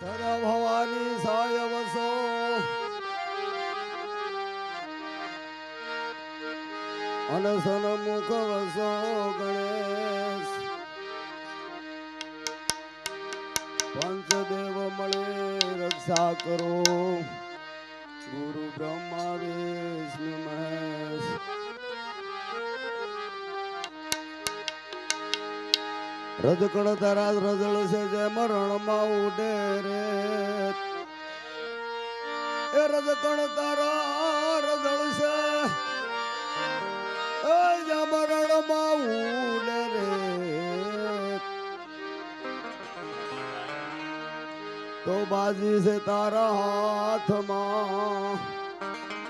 ધર ભવાની સાય વસો. અનસન મુખ વસો ગણેશ. પંચદેવ મળે રક્ષા કરો. ગુરુ બ્રહ્મા વિષ્ણુ મહેશ. રજકણ તારા રજળ છે જે મરણમાં ઉડે રે. એ રજકણ તારા રજળ છે. એ જે મરણમાં ઉડે રે. તો બાજી છે તારા હાથમાં.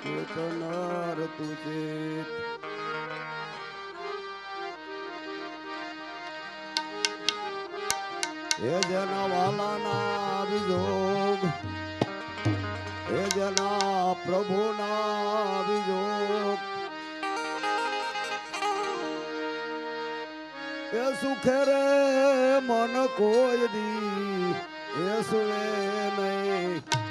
ચેતનર તું ચેત જેના વાલાના વિજોગ જેના પ્રભુના વિજોગ એ સુખે મન કોઈ દી એ સુવે નહીં.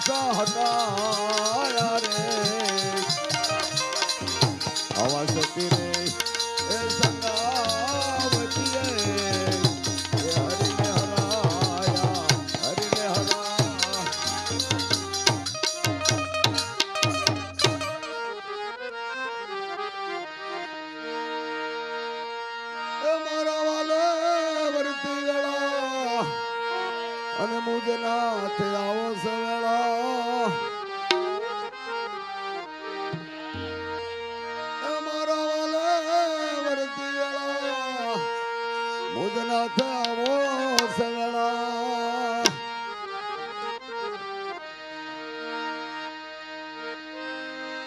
પગલા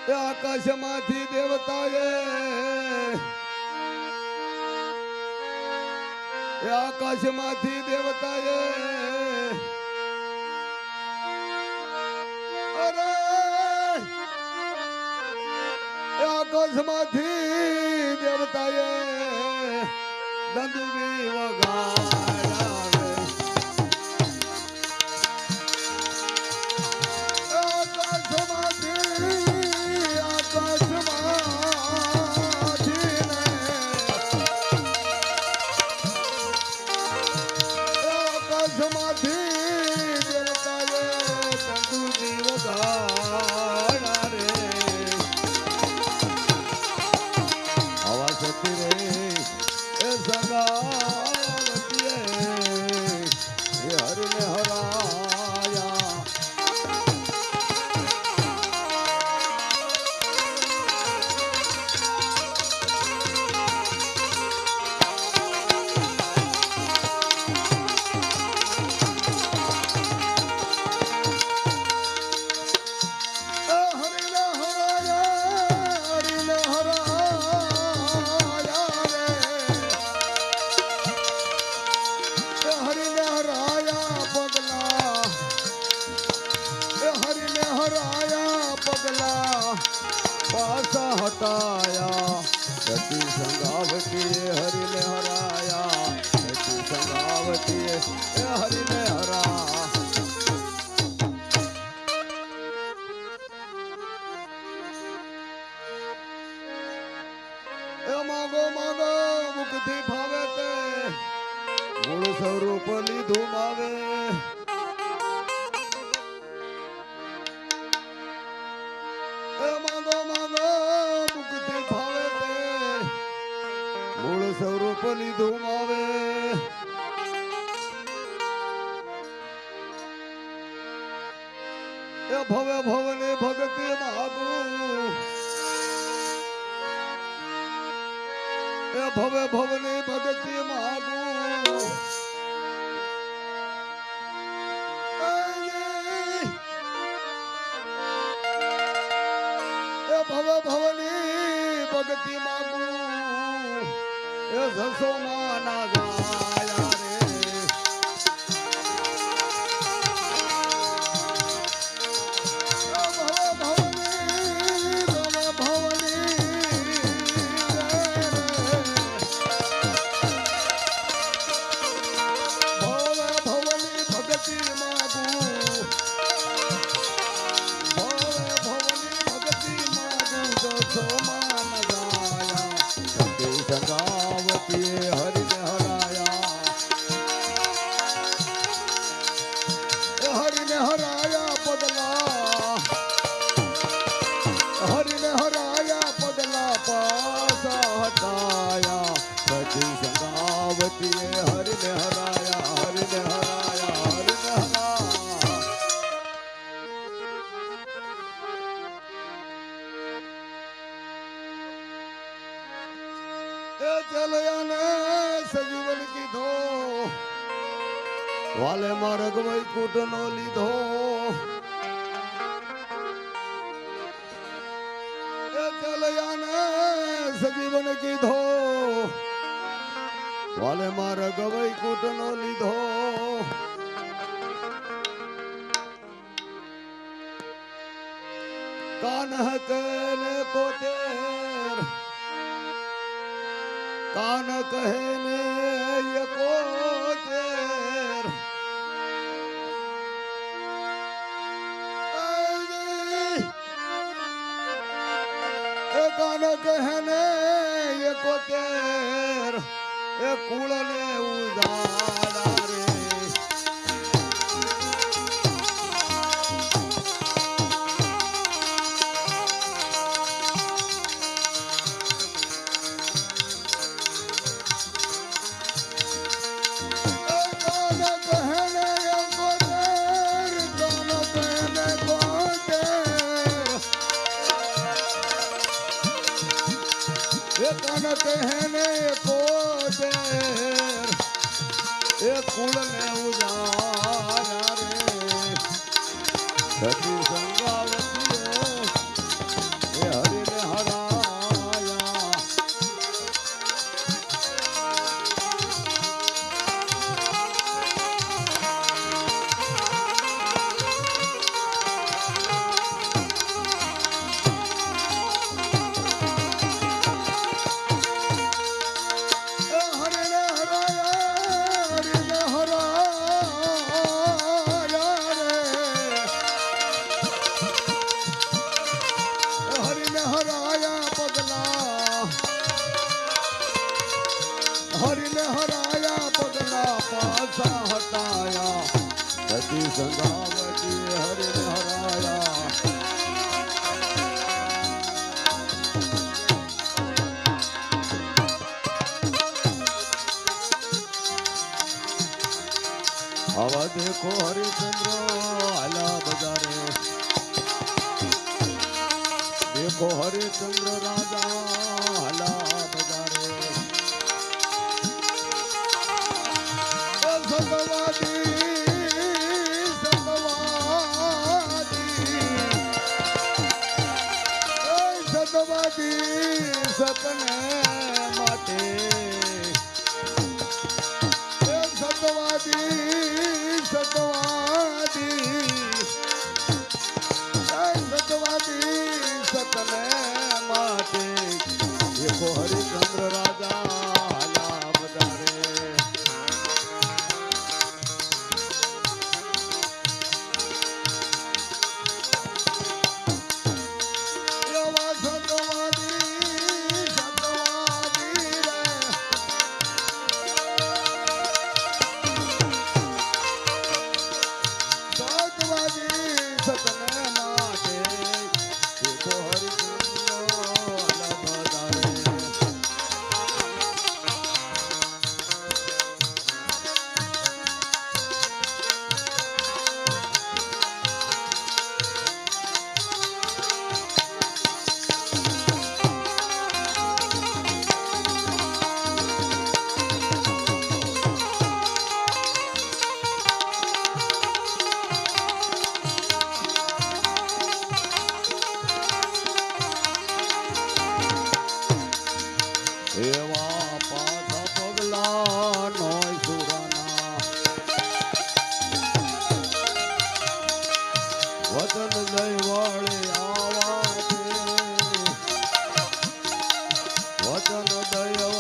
એ આકાશમાંથી દેવતાએ એ આકાશમાંથી દેવતા અરે એ આકાશમાંથી દેવતાએ દંદવી વગાડા પગલા પાસા હટાયા. રતી સંગાવતી હરિને હરાયા. રતી સંગાવતી હરિને હરાયા. ભવે ભવને ભગતિ માગું. ભવ ભવની ભગતિ માગું. એ જસો માના જાય. जगा વાલે મારા ગવાઈ કૂટનો લીધો. કાનહક ને કોતેર કાન કહે ને યકોતેર કાન કહે ને યકોતેર એ કુળ ને ઉદાડા રે कहन એ સતવાદી સતને માટે. સતવાદી સતવાદી. સતવાદી સતને জনদয়